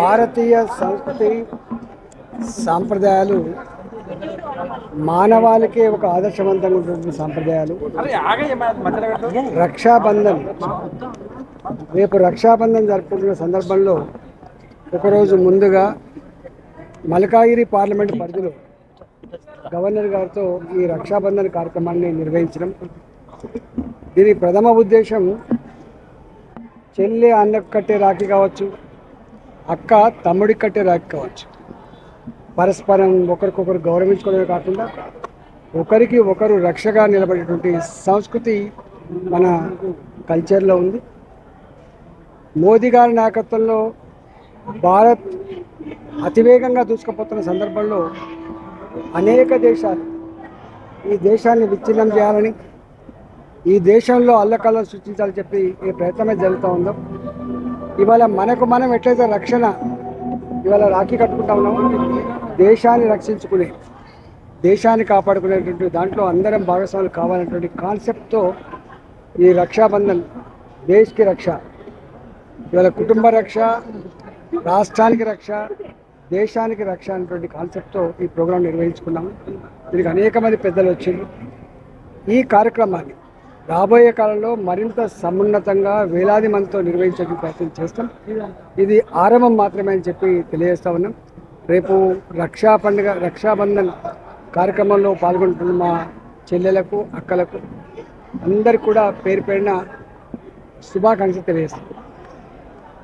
భారతీయ సంస్కృతి సాంప్రదాయాలు మానవాళికే ఒక ఆదర్శవంతంగా ఉన్నటువంటి సాంప్రదాయాలు. రక్షాబంధన్. రేపు రక్షాబంధన్ జరుపుకుంటున్న సందర్భంలో ఒకరోజు ముందుగా మల్కాగిరి పార్లమెంట్ పరిధిలో గవర్నర్ గారితో ఈ రక్షాబంధన్ కార్యక్రమాన్ని నిర్వహించడం. దీని ప్రథమ ఉద్దేశం చెల్లి అన్నకు కట్టే రాఖీ కావచ్చు అక్క తమ్ముడికి కట్టే రాఖీ కావచ్చు. పరస్పరం ఒకరికొకరు గౌరవించుకోవడమే కాకుండా ఒకరికి ఒకరు రక్షగా నిలబడేటువంటి సంస్కృతి మన కల్చర్లో ఉంది. మోదీ గారి నాయకత్వంలో భారత్ అతివేగంగా దూసుకుపోతున్న సందర్భంలో అనేక దేశాలు ఈ దేశాన్ని విచ్ఛిన్నం చేయాలని ఈ దేశంలో అల్లకల్లం సృష్టించాలని చెప్పి ఈ ప్రయత్నమే జరుగుతూ ఉందో. ఇవాళ మనకు మనం ఎట్లయితే రక్షణ ఇవాళ రాఖీ కట్టుకుంటా ఉన్నామో దేశాన్ని రక్షించుకునే దేశాన్ని కాపాడుకునేటువంటి దాంట్లో అందరం భాగస్వాములు కావాలనేటువంటి కాన్సెప్ట్తో ఈ రక్షాబంధన్ దేశ్కి రక్ష ఇవాళ కుటుంబ రక్ష రాష్ట్రానికి రక్ష దేశానికి రక్ష అనేటువంటి కాన్సెప్ట్తో ఈ ప్రోగ్రాం నిర్వహించుకున్నాము. దీనికి అనేక మంది పెద్దలు వచ్చిండ్రు ఈ కార్యక్రమాన్ని రాబోయే కాలంలో మరింత సమున్నతంగా వేలాది మందితో నిర్వహించే ప్రయత్నం చేస్తాం. ఇది ఆరంభం మాత్రమే అని చెప్పి తెలియజేస్తా ఉన్నాం. రేపు రక్షా పండుగ రక్షాబంధన్ కార్యక్రమంలో పాల్గొంటున్న మా చెల్లెలకు అక్కలకు అందరు కూడా పేరు పేరున శుభాకాంక్షలు తెలియజేస్తాం.